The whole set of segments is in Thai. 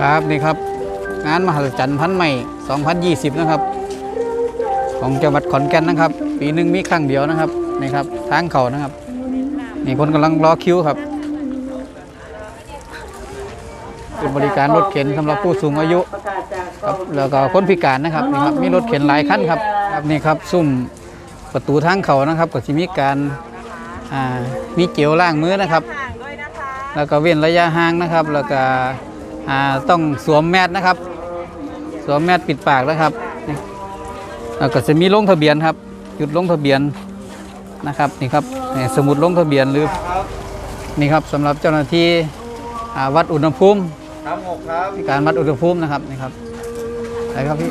ครับนี่ครับ งานมหัศจรรย์พันธุ์ใหม่ 2020 นะครับ ของจังหวัดขอนแก่นนะครับ ปีหนึ่งมีครั้งเดียวนะครับนี่ครับทางเขานะครับ นี่คนกำลังรอคิวครับเป็นบริการรถเข็นสำหรับผู้สูงอายุครับแล้วก็คนพิการนะครับนี่ครับมีรถเข็นหลายคันครับครับนี่ครับซุ่มประตูทางเขานะครับก็จะมีการมีเจลล้างมือนะครับ แล้วก็เว้นระยะห่างนะครับ แล้วก็ ต้องสวมแมสนะครับ สวมแมสปิดปากนะครับนี่แล้วก็จะมีลงทะเบียนครับ หยุดลงทะเบียนนะครับนี่ครับนี่สมุดลงทะเบียนหรือนี่ครับสำหรับเจ้าหน้าที่อ่าวัดอุณหภูมิครับหกครับในการวัดอุณหภูมินะครับนี่ครับอะไรครับพี่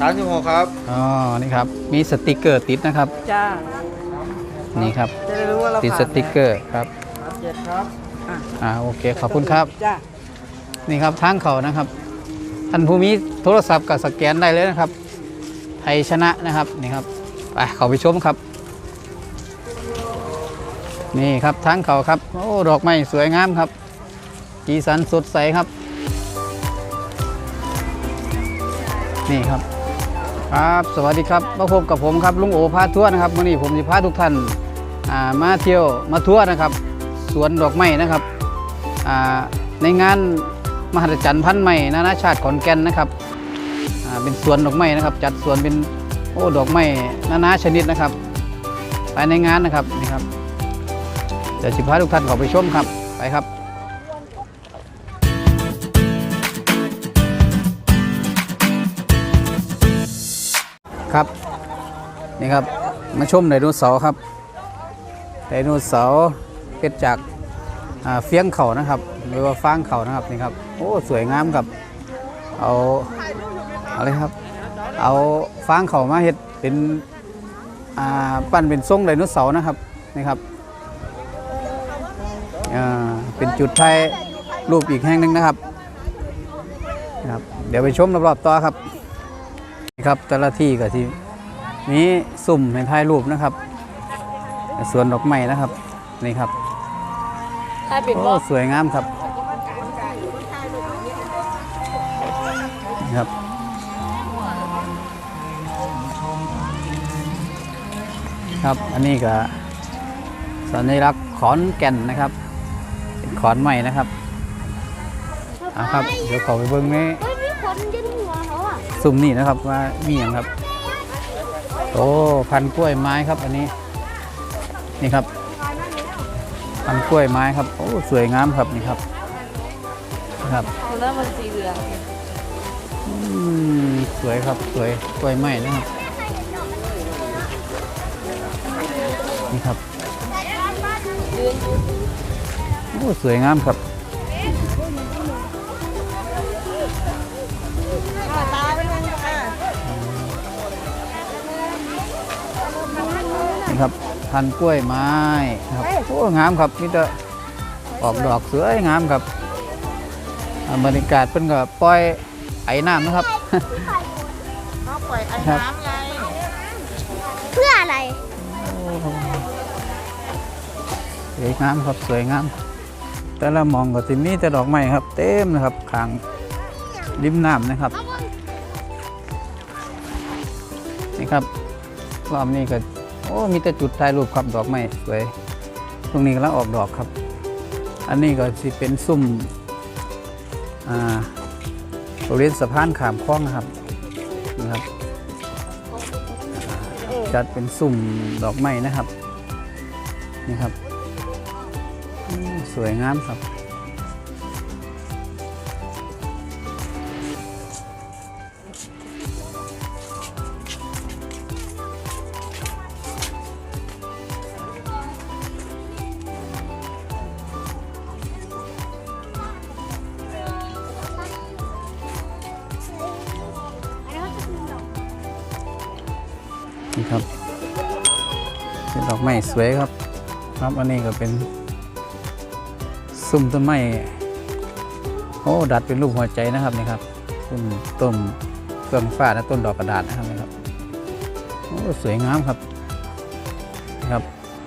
สามสิบหกครับอ๋อนี่ครับมีสติกเกอร์ติดนะครับจ้านี่ครับจะได้รู้ว่าเราติดสติกเกอร์ครับครับเจ็ดครับ อ่าโอเคขอบคุณครับ จ้านี่ครับทางเขานะครับ ท่านผู้มีโทรศัพท์ก็สแกนได้เลยนะครับ ไทยชนะนะครับนี่ครับไปเขาไปชมครับ นี่ครับทางเขาครับโอ้ดอกไม้สวยงามครับสีสันสดใสครับ นี่ครับครับสวัสดีครับมาพบกับผมครับลุงโอพาทัวร์นะครับวันนี้ผมจะพาทุกท่านอ่ามาเที่ยวมาทัวร์นะครับ สวนดอกไม้นะครับในงานมหัศจรรย์พันธุ์ใหม่นานาชาติขอนแก่นนะครับเป็นสวนดอกไม้นะครับ จัดสวนเป็นโอ้ดอกไม้นานาชนิดนะครับภายในงานนะครับนี่ครับเดี๋ยวสิพาทุกท่านขอไปชมครับไปครับครับนี่ครับมาชมไดโนเสาร์ครับไดโนเสาร์ เกิดจากาเฟียงเขานะครับ หรือว่าฟางเขานะครับนี่ครับโอ้สวยงามครับเอาอะไรครับ เอาฟางเขามาเฮ็ดเป็นอ่าปั้นเป็นทรงไดโนเสาร์นะครับนี่ครับอ่าเป็นจุดไทยรูปอีกแห่งหนึ่งนะครับนะครับ เดี๋ยวไปชมรอบๆต่อครับนี่ครับแต่ละที่ก็ที่มีสุ่มให้ถ่ายรูปนะครับ สวนดอกไม้นะครับนี่ครับ ถ้าเป็นโอ้ว่าสวยงามครับ ครับ ครับ อันนี้ก็สัญลักษณ์ขอนแก่นนะครับ เป็นขอนใหม่นะครับเอาครับ เดี๋ยวขอไปเบิ้งในเฮ้ยมีคนยืนหัวเขาอะซุ่มนี่นะครับว่ามีอย่างครับ โอ้ พันธุ์กล้วยไม้ครับ อันนี้ นี่ครับ พันธุ์กล้วยไม้ครับ โอ้ สวยงามครับนี่ครับนะครับคนละมันสีเหลืองอืมสวยครับ สวยกล้วยไม้นะครับ นี่ครับ โอ้ สวยงามครับตาไปลงค่ะนี่ครับ พันธุ์กล้วยไม้นะครับโอ้งามครับนี่จะออกดอกสวยงามครับอ่าบรรยากาศเป็นก็ปล่อยไอ้น้ำนะครับเขาปล่อยไอ้ครับน้ำไงเพื่ออะไรสวยงามครับสวยงาม แต่ละหมองก็จะมีแต่ดอกไม้ครับ เต็มนะครับขางริมน้ำนะครับนี่ครับรอบนี้ก็ โอ้มีแต่จุดถ่ายรูปครับดอกไม้สวยตรงนี้กำลังออกดอกครับ อันนี้ก็สิเป็นซุ่มอ่าบริเวณสะพานขามคลองนะครับนะครับ จัดเป็นซุ่มดอกไม้นะครับนี่ครับ สวยงามครับ อกไม้สวยครับ ครับอันนี้ก็เป็นซุ้มต้นไม้โอ้ดัดเป็นรูปหัวใจนะครับนี่ครับซุ้มต้นเฟื่องฟ้าและต้นดอกกระดาษนะครับนี่ครับโอ้สวยงามครับนี่ครับ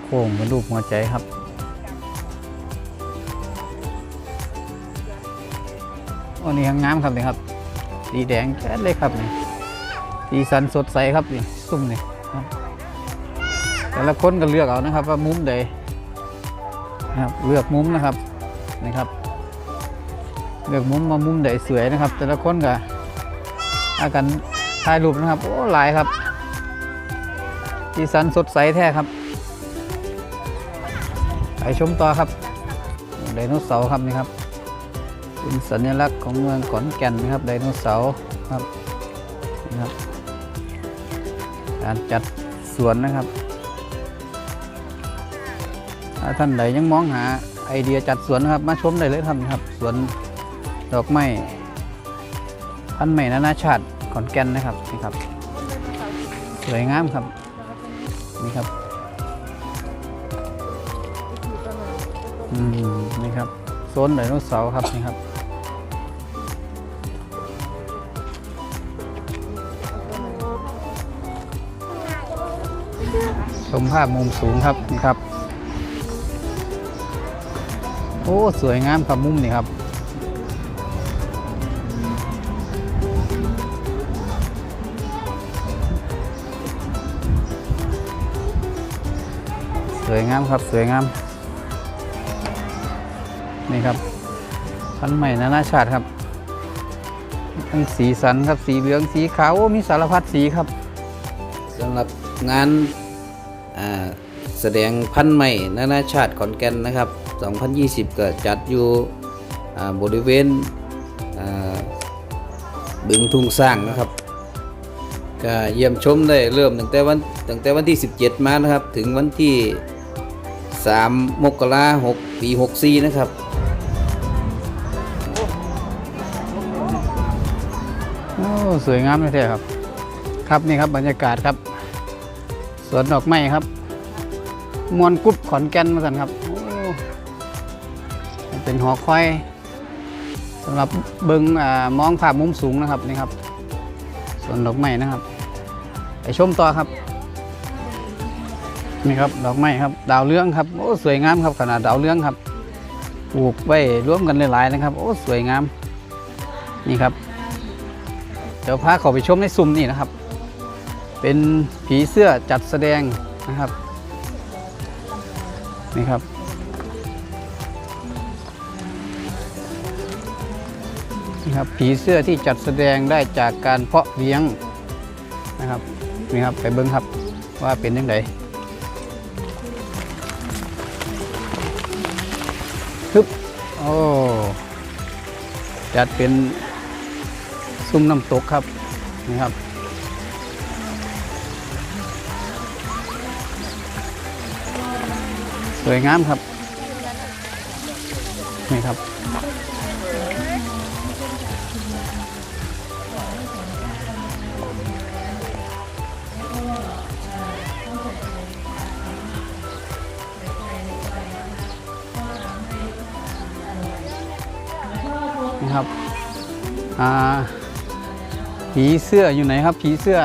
โค้งเป็นรูปหัวใจครับอ้นี่ยังงามครับนี่ครับสีแดงแจ๊ดเลยครับนี่สีสันสดใสครับนี่ซุ่มนี่ แต่ละคนก็เลือกเอานะครับ ว่ามุมใดนะครับเลือกมุมนะครับนี่ครับ เลือกมุมมามุมใดสวยนะครับ แต่ละคนก็อากันถ่ายรูปนะครับโอ้หลายครับสีสันสดใสแท้ครับไปชมต่อครับไดโนเสาร์ครับนี่ครับเป็นสัญลักษณ์ของเมืองขอนแก่นนะครับไดโนเสาร์ครับนะครับ การจัดสวนนะครับ ท่านใดยังมองหาไอเดียจัดสวนครับ มาชมได้เลยครับนครับสวนดอกไม้พันใหม่นานาชาติขอนแก่นนะครับนี่ครับสวยงามครับนี่ครับอืมนี่ครับโซนไดโนเสาร์ครับนี่ครับชมภาพมุมสูงครับนี่ครับ อ้สวยงามครับมุมนี่ครับสวยงามครับสวยงามนี่ครับพันใหม่นานาชาติครับทั้งสีสันครับสีเหลืองสีขาวโอ้มีสารพัดสีครับสำหรับงานแสดงพันธุ์ใหม่นานาชาติขอนแก่นนะครับ 2020 ก็จัดอยู่บริเวณบึงทุ่งสร้างนะครับก็เยี่ยมชมได้เริ่มตั้งแต่วันตั้งแต่วันที่ 17 มานะครับ ถึงวันที่ 3 มกราคมปี64 นะครับโอ้สวยงามเลยครับ ครับนี่ครับบรรยากาศครับ สวนดอกไม้ครับ มวนกุดขอนแก่นมาสันครับ เป็นหอคอยสำหรับเบิงอมองภาพมุมสูงนะครับนี่ครับส่วนดอกไม้นะครับ ไปชมต่อครับนี่ครับดอกไม้ครับ ดาวเรืองครับโอ้สวยงามครับขนาดดาวเรืองครับปลูกไว้ร่วมกันหลายๆนะครับ โอ้สวยงามนี่ครับเดี๋ยวพาเขาไปชมในซุ้มนี่นะครับ เป็นผีเสื้อจัดแสดงนะครับนี่ครับ นี่ครับผีเสื้อที่จัดแสดงได้จากการเพาะเลี้ยงนะครับนี่ครับไปเบิ้งครับว่าเป็นยังไงฮึบโอ้จัดเป็นซุ้มน้ำตกครับนี่ครับสวยงามครับ ครับอ่าผีเสื้ออยู่ไหนครับ ผีเสื้อ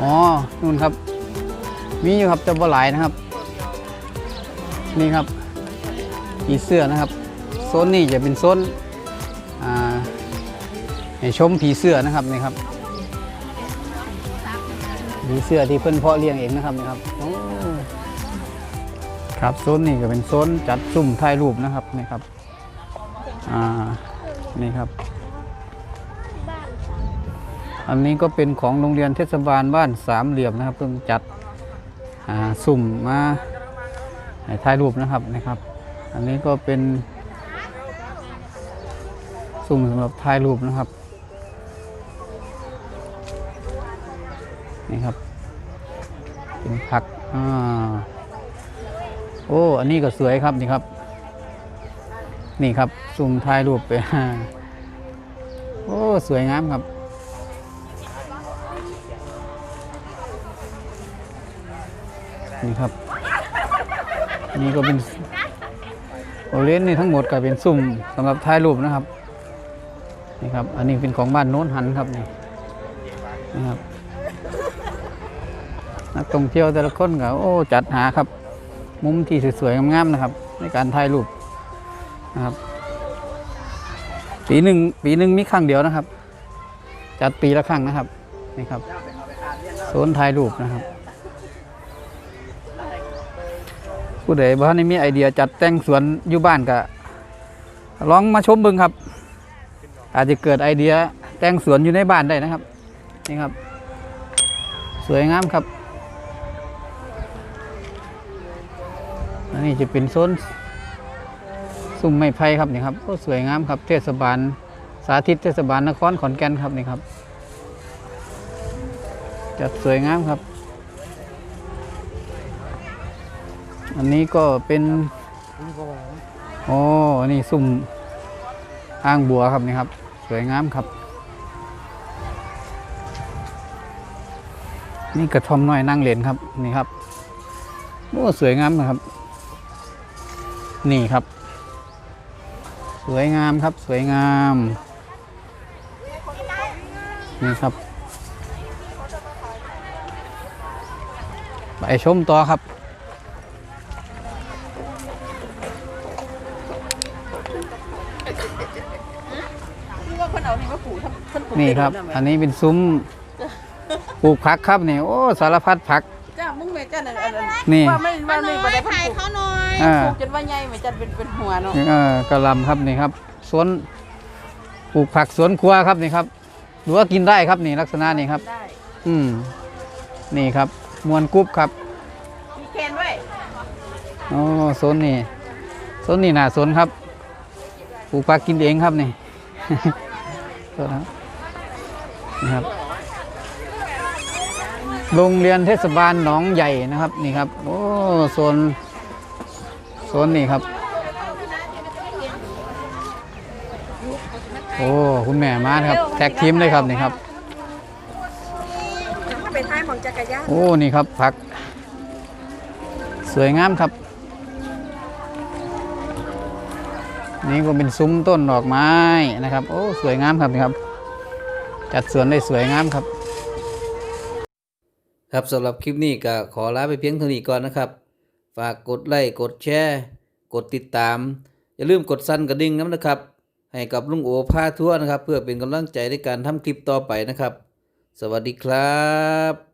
อ๋อ นู่นครับ มีอยู่ครับแต่บ่หลายนะครับ นี่ครับ ผีเสื้อนะครับ โซนนี้จะเป็นโซนอ่าให้ชมผีเสื้อนะครับนี่ครับผีเสื้อที่เพิ่นเพาะเลี้ยงเองนะครับนี่ครับครับโซนนี้ก็เป็นโซนจัดซุ่มถ่ายรูปนะครับนี่ครับ อ่านี่ครับ อันนี้ก็เป็นของโรงเรียนเทศบาลบ้านสามเหลี่ยมนะครับเพิ่งจัดสุ่มมาถ่ายรูปนะครับนะครับ อันนี้ก็เป็นสุ่มสำหรับถ่ายรูปนะครับนี่ครับ เป็นผักอ่าโอ้ อันนี้ก็สวยครับนี่ครับ นี่ครับซุ่มถ่ายรูปไปโอ้สวยงามครับ นี่ครับ นี่ก็เป็นโอเลนนี่ทั้งหมดก็เป็นซุ่มสำหรับถ่ายรูปนะครับนี่ครับ อันนี้เป็นของบ้านโน้นหันครับนี่นครับนักท่องเที่ยวแต่ละคนก็โอ้จัดหาครับ มุมที่สวยๆงามๆนะครับ ในการถ่ายรูป นะครับ ปีหนึ่งปีหนึ่งมีครั้งเดียวนะครับ จัดปีละครั้งนะครับนี่ครับโซนถ่ายรูปนะครับ ผู้ใดบ้านนี้มีไอเดียจัดแต่งสวนอยู่บ้านก็ลองมาชมบิ่งครับ อาจจะเกิดไอเดียแต่งสวนอยู่ในบ้านได้นะครับนี่ครับ สวยงามครับอันนี้จะเป็นโซน ซุ้มไม้ไผ่ครับนี่ครับก็สวยงามครับเทศบาลสาธิตเทศบาลนครขอนแก่นครับนี่ครับจัดสวยงามครับ อันนี้ก็เป็นโอ้อันนี้ซุ้มอ่างบัวครับนี่ครับ สวยงามครับ นี่กระท่อมน้อยนั่งเล่นครับนี่ครับโอ้สวยงามนะครับ นี่ครับ สวยงามครับสวยงามนี่ครับ ไปชมต่อครับนี่ครับ อันนี้เป็นซุ้มปลูกผักครับนี่โอ้สารพัดผักจ้ามึงแม่จ้านั่นอันนั้นนี่ว่าไม่ว่าไม่บ่ได้คนปลู กอ่าปลูกจนว่าใหญ่แม่จ้าเป็นเป็นหัวเนาะเออกระหลำครับนี่ครับสวนปลูกผักสวนครัวครับนี่ครับหรือว่ากินได้ครับนี่ลักษณะนี้ครับ ได้อืมนี่ครับ มวนกรุ๊บครับมีแคนด้วยโอ้โซนนี่โซนนี่น่าสนครับปลูกผักกินเองครับนี่โทษนะครับนี่ครับ โรงเรียนเทศบาลหนองใหญ่นะครับ นี่ครับ โอ้โซน โซนนี่ครับ โอ้ คุณแม่มาครับ แท็กทีมเลยครับนี่ครับถ้าเป็นท้ายของจักรยานโอ้ นี่ครับผัก สวยงามครับ นี่ก็เป็นซุ้มต้นดอกไม้นะครับ โอ้ สวยงามครับนี่ครับ จัดสวนได้สวยงามครับครับสำหรับคลิปนี้ก็ขอลาไปเพียงเท่านี้ก่อนนะครับ ฝากกดไลค์กดแชร์ กดติดตาม อย่าลืมกดสั่นกระดิ่งน้ำนะครับ ให้กับลุงโอพาทั่วนะครับ เพื่อเป็นกำลังใจในการทำคลิปต่อไปนะครับ สวัสดีครับ